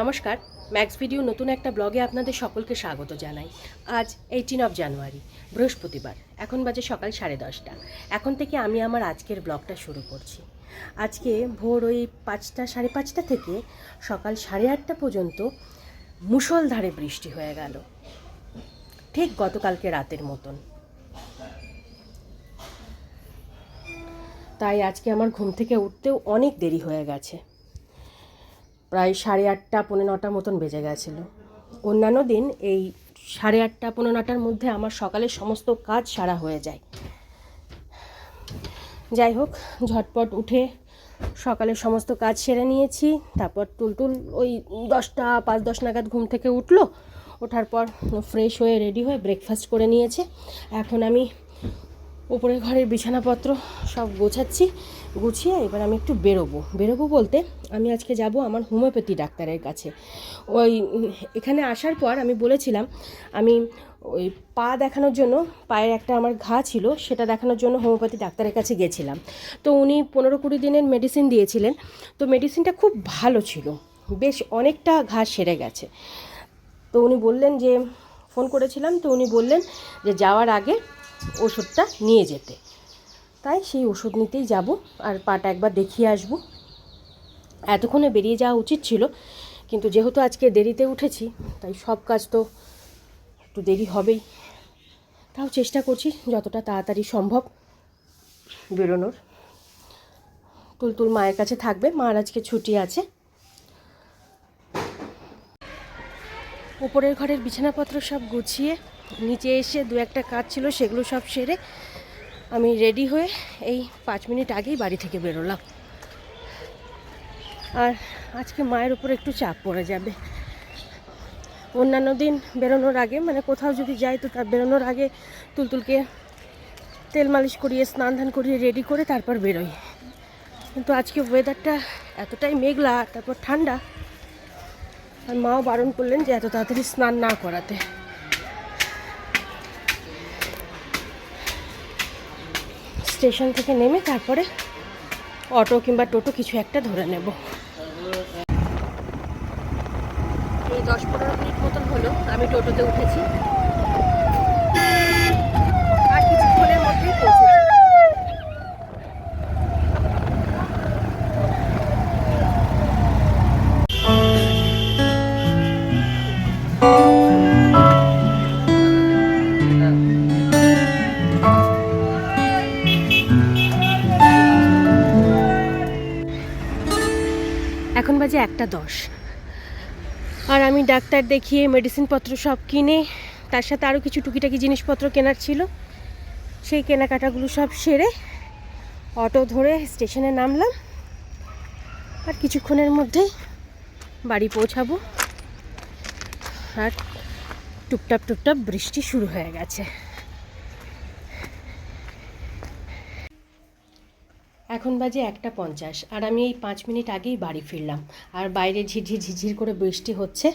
নমস্কার max video নতুন একটা ব্লগে আপনাদের সকলকে স্বাগত জানাই। আজ এইটিন অফ জানুয়ারি বৃহস্পতিবার, এখন বাজে সকাল সাড়ে দশটা। এখন থেকে আমি আমার আজকের ব্লগটা শুরু করছি। আজকে ভোর ওই পাঁচটা, সাড়ে পাঁচটা থেকে সকাল সাড়ে আটটা পর্যন্ত মুষলধারে বৃষ্টি হয়ে গেল। ঠিক গতকালকে রাতের মতন। তাই আজকে আমার ঘুম থেকে উঠতেও অনেক দেরি হয়ে গেছে। প্রায় সাড়ে আটটা, পৌনে নটার মতন বেজে গেছিল। অন্যান্য দিন এই সাড়ে আটটা, পৌনে নটার মধ্যে আমার সকালের সমস্ত কাজ সারা হয়ে যায়। যাই হোক, ঝটপট উঠে সকালের সমস্ত কাজ সেরে নিয়েছি। তারপর টুলটুল ওই দশটা, পাঁচ দশ নাগাদ ঘুম থেকে উঠল। ওঠার পর ফ্রেশ হয়ে রেডি হয়ে ব্রেকফাস্ট করে নিয়েছে। এখন আমি উপরের ঘরের বিছানাপত্র সব গোছাচ্ছি। গুছিয়ে এবার আমি একটু বেরোবো। বেরোবো বলতে আমি আজকে যাব আমার হোমিওপ্যাথি ডাক্তারের কাছে। ওই এখানে আসার পর আমি বলেছিলাম, আমি ওই পা দেখানোর জন্য পায়ের একটা আমার ঘা ছিল, সেটা দেখানোর জন্য হোমিওপ্যাথি ডাক্তারের কাছে গেছিলাম। তো উনি পনেরো কুড়ি দিনের মেডিসিন দিয়েছিলেন। তো মেডিসিনটা খুব ভালো ছিল। বেশ অনেকটা ঘা সেরে গেছে। তো উনি বললেন যে, ফোন করেছিলাম, তো উনি বললেন যে যাওয়ার আগে ওষুধটা নিয়ে যেতে। তাই সেই ওষুধ নিতেই যাব আর পাটা একবার দেখিয়ে আসব। এতক্ষণে বেরিয়ে যাওয়া উচিত ছিল কিন্তু যেহেতু আজকে দেরিতে উঠেছি তাই সব কাজ তো একটু দেরি হবেই। তাও চেষ্টা করছি যতটা তাড়াতাড়ি সম্ভব। বেরোনোর। তুলতুল মায়ের কাছে থাকবে মার আজকে ছুটি আছে। উপরের ঘরের বিছানাপত্র সব গুছিয়ে নিচে এসে দু একটা কাজ ছিল সেগুলো সব সেরে আমি রেডি হয়ে এই পাঁচ মিনিট আগেই বাড়ি থেকে বেরোলাম। আর আজকে মায়ের উপর একটু চাপ পড়ে যাবে। অন্যান্য দিন বেরোনোর আগে মানে কোথাও যদি যাই তো তার বেরোনোর আগে তুলতুলকে তেল মালিশ করিয়ে, স্নান ধান করিয়ে রেডি করে তারপর বেরোই। কিন্তু আজকে ওয়েদারটা এতটাই মেঘলা, তারপর ঠান্ডা। আর মাও বারণ করলেন যে এত তাড়াতাড়ি স্নান না করাতে। স্টেশন থেকে নেমে তারপরে অটো কিংবা টোটো কিছু একটা ধরে নেব। এই দশ পনেরো মিনিট মতন হলো, আমি টোটোতে উঠেছি। বাজে একটা দশ। আর আমি ডাক্তার দেখিয়ে মেডিসিনপত্র সব কিনে, তার সাথে আরও কিছু টুকিটাকি জিনিসপত্র কেনার ছিল। সেই কেনাকাটাগুলো সব সেরে অটো ধরে স্টেশনে নামলাম। আর কিছুক্ষণের মধ্যেই বাড়ি পৌঁছাবো। আর টুপটাপ টুপটাপ বৃষ্টি শুরু হয়ে গেছে। এখন বাজে একটা পঞ্চাশ, আর আমি এই পাঁচ মিনিট আগেই বাড়ি ফিরলাম। আর বাইরে ঝিঝির ঝিঝির করে বৃষ্টি হচ্ছে।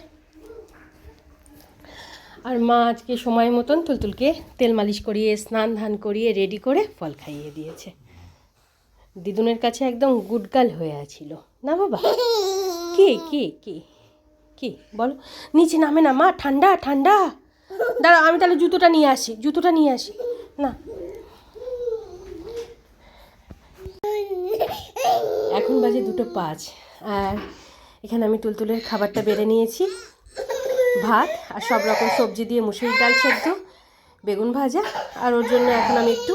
আর মা আজকে সময় মতন তুলতুলকে তেল মালিশ করিয়ে, স্নান ধান করিয়ে রেডি করে ফল খাইয়ে দিয়েছে। দিদুনের কাছে একদম গুডগাল হয়ে আছিল। না বাবা? কি কি কি কি? বলো। নিচে নামে না মা, ঠান্ডা ঠান্ডা। দাঁড়া আমি তাহলে জুতোটা নিয়ে আসি, জুতোটা নিয়ে আসি। না। এখন বাজে দুটো পাঁচ। আর এখানে আমি তুলতুলের খাবারটা বেড়ে নিয়েছি। ভাত আর সব রকম সবজি দিয়ে মুসুরির ডাল সেদ্ধ, বেগুন ভাজা। আর ওর জন্য এখন আমি একটু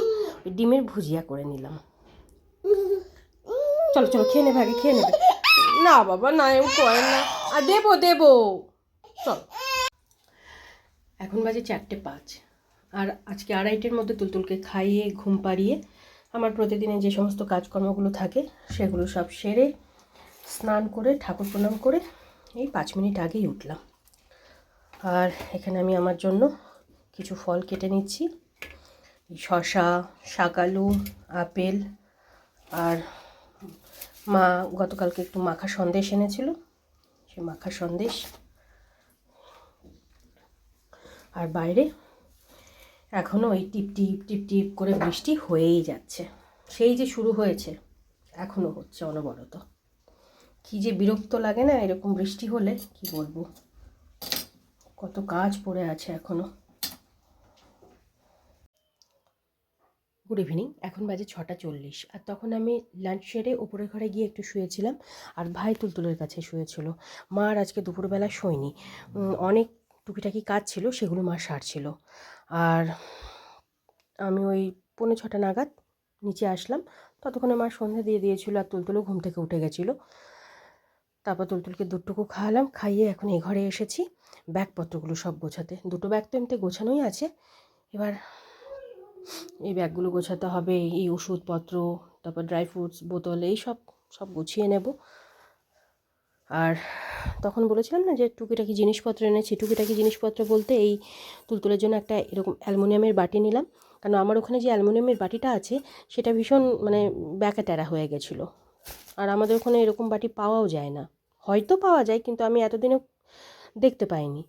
ডিমের ভুজিয়া করে নিলাম। চলো চলো, খেয়ে নেবে, আগে খেয়ে নেবে। না বাবা, না এম করেন না। আর দেবো দেবো। চল। এখন বাজে চারটে পাঁচ। আর আজকে আড়াইটের মধ্যে তুলতুলকে খাইয়ে, ঘুম পাড়িয়ে আমার প্রতিদিনের যে সমস্ত কাজকর্মগুলো থাকে, সেগুলো সব সেরে স্নান করে, ঠাকুর প্রণাম করে এই পাঁচ মিনিট আগেই উঠলাম। আর এখানে আমি আমার জন্য কিছু ফল কেটে নিচ্ছি। শশা শাকালু আপেল আর মা গতকালকে একটু মাখা সন্দেশ এনেছিল সে মাখা সন্দেশ। আর বাইরে এখনও ওই টিপ টিপ টিপ টিপ করে বৃষ্টি হয়েই যাচ্ছে। সেই যে শুরু হয়েছে এখনও হচ্ছে অনবরত। কি যে বিরক্ত লাগে না এরকম বৃষ্টি হলে, কি বলব? কত কাজ পড়ে আছে এখনও। গুড ইভিনিং এখন বাজে ছটা চল্লিশ। আর তখন আমি লাঞ্চ সেরে উপরের ঘরে গিয়ে একটু শুয়েছিলাম, আর ভাই তুলতুলের কাছে শুয়েছিল। মা আর আজকে দুপুরবেলা শোয়নি। অনেক টুকিটাকি কাজ ছিল, সেগুলো মা সারছিল। আর আমি ওই পৌনে ছটা নাগাদ নিচে আসলাম। ততক্ষণে মা সন্ধে দিয়ে দিয়েছিল আর তুলতুলও ঘুম থেকে উঠে গেছিল। তারপর তুলতুলকে দুটুকু খাওয়ালাম, খাইয়ে এখন এ ঘরে এসেছি ব্যাগপত্রগুলো সব গোছাতে। দুটো ব্যাগ তো এমনিতে গোছানোই আছে। এবার এই ব্যাগগুলো গোছাতে হবে, এই ওষুধপত্র, তারপর ড্রাই ফ্রুটস, বোতল, এই সব সব গুছিয়ে নেব। আর তখন বলেছিলাম না যে টুকিটাকি জিনিসপত্র এনেছি। টুকিটাকি জিনিসপত্র বলতে এই তুলতুলের জন্য একটা এরকম অ্যালুমিনিয়ামের বাটি নিলাম। কারণ আমার ওখানে যে অ্যালুমিনিয়ামের বাটিটা আছে, সেটা ভীষণ মানে ব্যাকা ট্যারা হয়ে গেছিল। আর আমাদের ওখানে এরকম বাটি পাওয়াও যায় না। হয়তো পাওয়া যায়, কিন্তু আমি এতদিনও দেখতে পাইনি।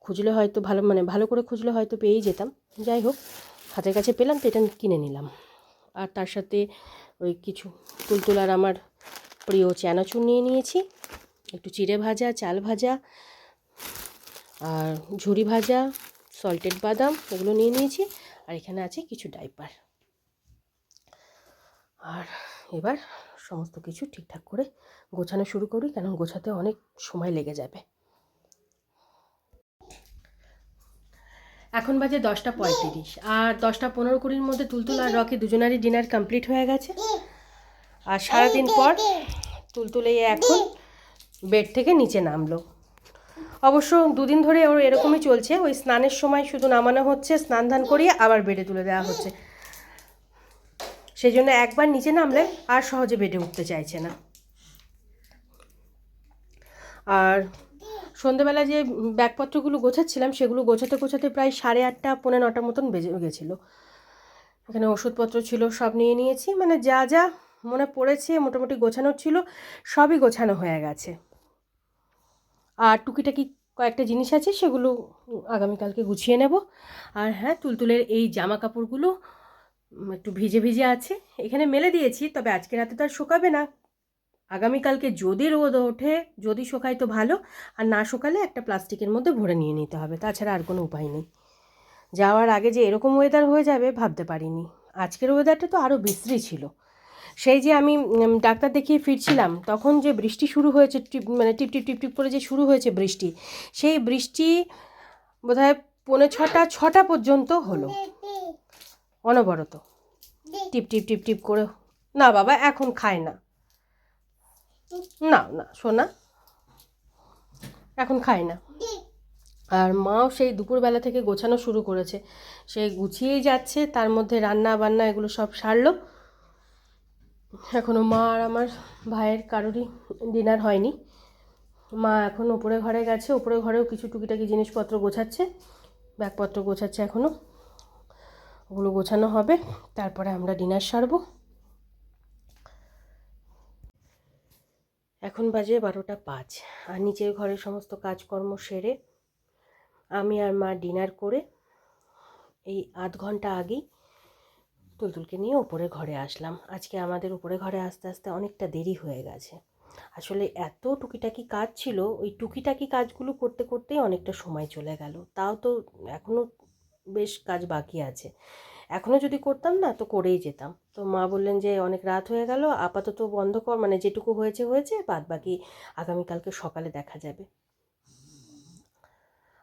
খুঁজলে হয়তো ভালো মানে ভালো করে খুঁজলে হয়তো পেয়েই যেতাম। যাই হোক, হাতের কাছে পেলাম তো এটা কিনে নিলাম। আর তার সাথে ওই কিছু তুলতুলার আমার প্রিয় চানাচুর নিয়ে নিয়েছি। একটু চিড়ে ভাজা, চাল ভাজা আর ঝুরি ভাজা সল্টেড বাদাম এগুলো নিয়ে নিয়েছি আর এখানে আছে কিছু ডাইপার আর এবার সমস্ত কিছু ঠিকঠাক করে গোছানো শুরু করি কারণ গোছাতে অনেক সময় লেগে যাবে। এখন বাজে দশটা পঁয়ত্রিশ আর দশটা পনেরো কুড়ির মধ্যে তুলতুল আর রকি দুজনারই ডিনার কমপ্লিট হয়ে গেছে। আর সারাদিন পর তুলতুল এখন বেড থেকে নিচে নামলো। অবশ্য দুদিন ধরে ওর এরকমই চলছে, ওই স্নানের সময় শুধু নামানো হচ্ছে, স্নান ধান করিয়ে আবার বেডে তুলে দেওয়া হচ্ছে। সেই জন্য একবার নিচে নামলে আর সহজে বেডে উঠতে চাইছে না। আর সন্ধেবেলা যে ব্যাগপত্রগুলো গোছাচ্ছিলাম, সেগুলো গোছাতে গোছাতে প্রায় সাড়ে আটটা, পৌনে নটা মতন বেজে গেছিল। এখানে ওষুধপত্র ছিল, সব নিয়ে নিয়েছি। মানে যা যা মনে পড়েছে, মোটামুটি গোছানোর ছিল, সবই গোছানো হয়ে গেছে। আর টুকিটাকি কয়েকটা জিনিস আছে, সেগুলো আগামীকালকে গুছিয়ে নেব। আর হ্যাঁ তুলতুলের এই জামা কাপড়গুলো একটু ভিজে ভিজে আছে। এখানে মেলে দিয়েছি, তবে আজকে রাতে তো আর শোকাবে না। আগামীকালকে যদি রোদ ওঠে, যদি শোকায় তো ভালো। আর না শুকালে একটা প্লাস্টিকের মধ্যে ভরে নিয়ে নিতে হবে, তাছাড়া আর কোনো উপায় নেই। যাওয়ার আগে যে এরকম ওয়েদার হয়ে যাবে, ভাবতে পারিনি। আজকের ওয়েদারটা তো আরও বিশ্রী ছিল। সেই যে আমি ডাক্তার দেখিয়ে ফিরছিলাম, তখন যে বৃষ্টি শুরু হয়েছে, টিপ মানে টিপ টিপ টিপ টিপ করে যে শুরু হয়েছে বৃষ্টি, সেই বৃষ্টি বোধহয় পৌনে ছটা ছটা পর্যন্ত হলো। অনবরত। টিপ টিপ টিপ টিপ করে, না বাবা, এখন খায় না। না না, শোনা এখন খায় না। আর মাও সেই দুপুরবেলা থেকে গোছানো শুরু করেছে। সে গুছিয়েই যাচ্ছে, তার মধ্যে রান্না বান্না এগুলো সব সারলো। এখনও মা আর আমার ভাইয়ের কারোরই ডিনার হয়নি। মা এখন উপরে ঘরে গেছে, উপরে ঘরেও কিছু টুকিটাকি জিনিসপত্র গোছাচ্ছে, ব্যাগপত্র গোছাচ্ছে এখনও ওগুলো গোছানো হবে, তারপরে আমরা ডিনার সারবো। এখন বাজে বারোটা পাঁচ, আর নিচের ঘরের সমস্ত কাজকর্ম সেরে আমি আর মা ডিনার করে এই আধ ঘণ্টা আগেই তুলতুলকে নিয়ে ওপরে ঘরে আসলাম। আজকে আমাদের উপরে ঘরে আসতে আসতে অনেকটা দেরি হয়ে গেছে। আসলে এত টুকিটাকি কাজ ছিল, ওই টুকিটাকি কাজগুলো করতে করতেই অনেকটা সময় চলে গেল। তাও তো এখনও বেশ কাজ বাকি আছে। এখনও যদি করতাম না, তো করেই যেতাম। তো মা বললেন যে, অনেক রাত হয়ে গেল, আপাতত বন্ধ কর মানে যেটুকু হয়েছে হয়েছে বাদ বাকি আগামীকালকে সকালে দেখা যাবে।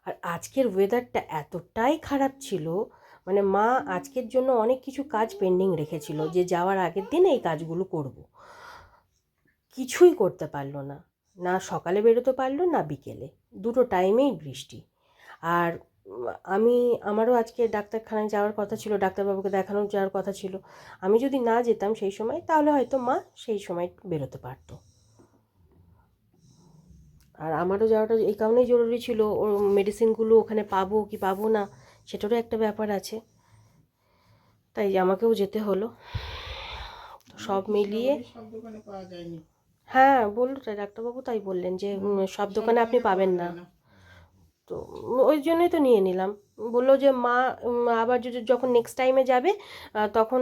আর আজকের ওয়েদারটা এতটাই খারাপ ছিল মানে মা আজকের জন্য অনেক কিছু কাজ পেন্ডিং রেখেছিল যে যাওয়ার আগের দিন এই কাজগুলো করব। কিছুই করতে পারল না। না সকালে বেরোতে পারল, না বিকেলে। দুটো টাইমেই বৃষ্টি। আর আমি, আমারও আজকে ডাক্তারখানায় যাওয়ার কথা ছিল, ডাক্তারবাবুকে দেখানোর যাওয়ার কথা ছিল। আমি যদি না যেতাম সেই সময়, তাহলে হয়তো মা সেই সময় বেরোতে পারতো। আর আমারও যাওয়াটা এই কারণেই জরুরি ছিল ওর মেডিসিনগুলো ওখানে পাবো কি পাবো না। সেটারও একটা ব্যাপার আছে। তাই আমাকেও যেতে হলো। সব মিলিয়ে হ্যাঁ বলল তাই ডাক্তারবাবু তাই বললেন যে সব দোকানে আপনি পাবেন না। তো ওই জন্যই তো নিয়ে নিলাম। বলল যে মা আবার যদি যখন নেক্সট টাইমে যাবে তখন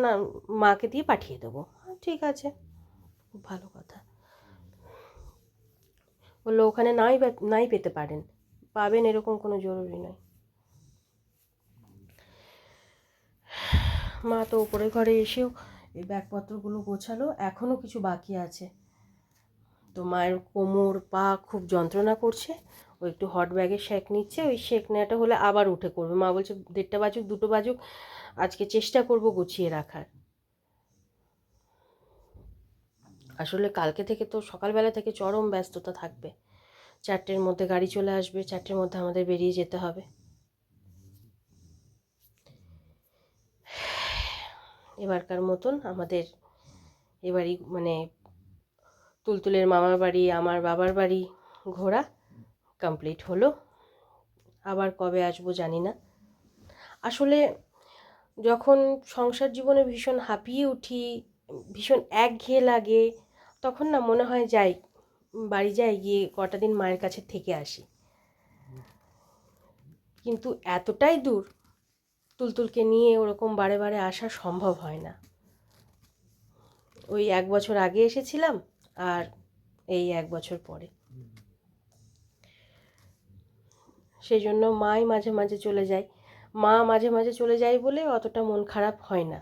মাকে দিয়ে পাঠিয়ে দেবো। ঠিক আছে। খুব ভালো কথা। বলল ওখানে নাই নাই পেতে পারেন। পাবেন এরকম কোনো জরুরি নয়। মা তো উপরের ঘরে এসেও এই ব্যাগপত্রগুলো গোছালো এখনও কিছু বাকি আছে। তো মায়ের কোমর, পা খুব যন্ত্রণা করছে। ও একটু হট ব্যাগের শেক নিচ্ছে, ওই শেক নেওয়াটা হলে আবার উঠে করবে মা বলছে, দেড়টা বাজুক, দুটো বাজুক, আজকে চেষ্টা করব গুছিয়ে রাখার। আসলে কালকে থেকে তো সকালবেলা থেকে চরম ব্যস্ততা থাকবে। চারটের মধ্যে গাড়ি চলে আসবে, চারটের মধ্যে আমাদের বেরিয়ে যেতে হবে। এবারকার মতন আমাদের এবারই মানে তুলতুলের মামার বাড়ি, আমার বাবার বাড়ি ঘোরা কমপ্লিট হলো। আবার কবে আসব জানি না। আসলে যখন সংসার জীবনে ভীষণ হাঁপিয়ে উঠি, ভীষণ একঘেয়ে লাগে, তখন না মনে হয় যাই, বাড়ি যাই, গিয়ে কটা দিন মায়ের কাছে থেকে আসি। কিন্তু এতটাই দূর তুলতুলকে নিয়ে ওরকম বারে বারে আসা সম্ভব হয় না। ওই এক বছর আগে এসেছিলাম আর এই এক বছর পরে। সেই জন্য মাই মাঝে মাঝে চলে যায়। মা মাঝে মাঝে চলে যায় বলে অতটা মন খারাপ হয় না।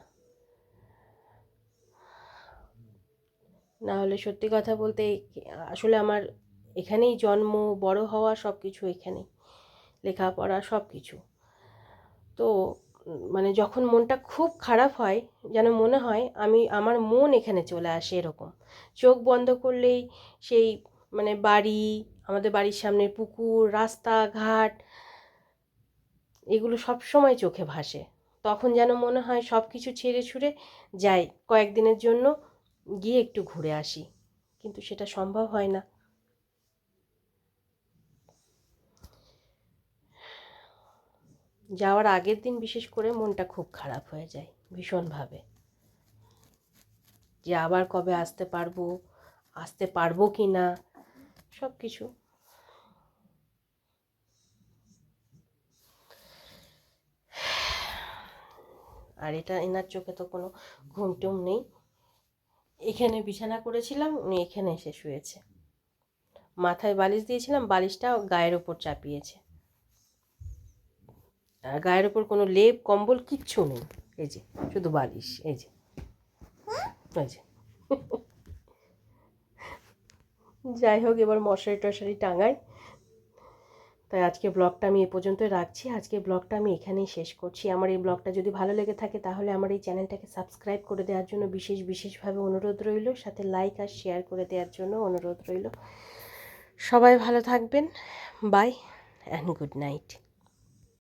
না হলে সত্যি কথা বলতে আসলে আমার এখানেই জন্ম, বড় হওয়া সব কিছু এখানেই। লেখাপড়া সব কিছু তো মানে যখন মনটা খুব খারাপ হয়, যেন মনে হয় আমি, আমার মন এখানে চলে আসে এরকম। চোখ বন্ধ করলেই সেই মানে বাড়ি, আমাদের বাড়ির সামনের পুকুর রাস্তাঘাট এগুলো সব সময় চোখে ভাসে। তখন যেন মনে হয় সব কিছু ছেড়ে ছুড়ে যাই। কয়েকদিনের জন্য গিয়ে একটু ঘুরে আসি। কিন্তু সেটা সম্ভব হয় না। যাওয়ার আগের দিন বিশেষ করে মনটা খুব খারাপ হয়ে যায়, ভীষণভাবে। যে আবার কবে আসতে পারব আসতে পারব কি না সব কিছু আর এটা এনার চোখে তো কোনো ঘুম টুম নেই। এখানে বিছানা করেছিলাম, উনি এখানে এসে শুয়েছে। মাথায় বালিশ দিয়েছিলাম, বালিশটা গায়ের ওপর চাপিয়েছে। আর গায়ের ওপর কোনো লেপ, কম্বল কিচ্ছু নেই। এই যে, শুধু বালিশ, এই যে। এই যে। যাই হোক, এবার মশারি টশারি টাঙাই। তাই আজকে ব্লগটা আমি এ পর্যন্ত রাখছি। আজকে ব্লগটা আমি এখানেই শেষ করছি। আমার এই ব্লগটা যদি ভালো লেগে থাকে, তাহলে আমার এই চ্যানেলটাকে সাবস্ক্রাইব করে দেওয়ার জন্য বিশেষ বিশেষভাবে অনুরোধ রইল। সাথে লাইক আর শেয়ার করে দেওয়ার জন্য অনুরোধ রইল। সবাই ভালো থাকবেন। By and good night